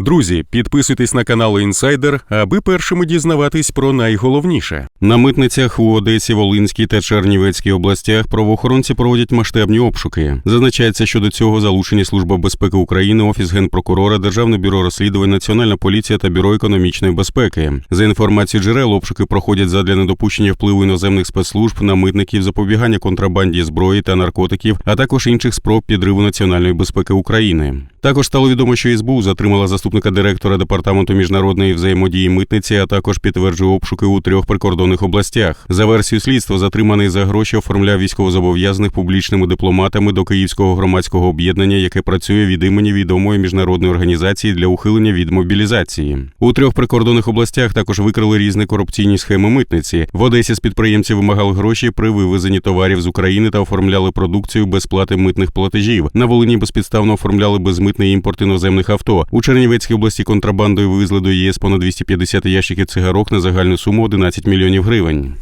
Друзі, підписуйтесь на канал Інсайдер, аби першими дізнаватись про найголовніше. На митницях у Одесі, Волинській та Чернівецькій областях правоохоронці проводять масштабні обшуки. Зазначається, що до цього залучені Служба безпеки України, Офіс генпрокурора, Державне бюро розслідувань, Національна поліція та Бюро економічної безпеки. За інформацією джерел, обшуки проходять задля недопущення впливу іноземних спецслужб на митників, запобігання контрабанді зброї та наркотиків, а також інших спроб підриву національної безпеки України. Також стало відомо, що СБУ затримала заступника директора департаменту міжнародної взаємодії митниці, а також підтверджує обшуки у трьох прикордонних областях. За версією слідства, затриманий за гроші оформляв військовозобов'язаних публічними дипломатами до Київського громадського об'єднання, яке працює від імені відомої міжнародної організації для ухилення від мобілізації. У трьох прикордонних областях також викрили різні корупційні схеми митниці. В Одесі з підприємців вимагали гроші при вивезенні товарів з України та оформляли продукцію без плати митних платежів. На Волині безпідставно оформляли безмитний імпорт іноземних авто. У Чернівецькій області контрабандою вивезли до ЄС понад 250 ящиків цигарок на загальну суму 11 мільйонів гривень.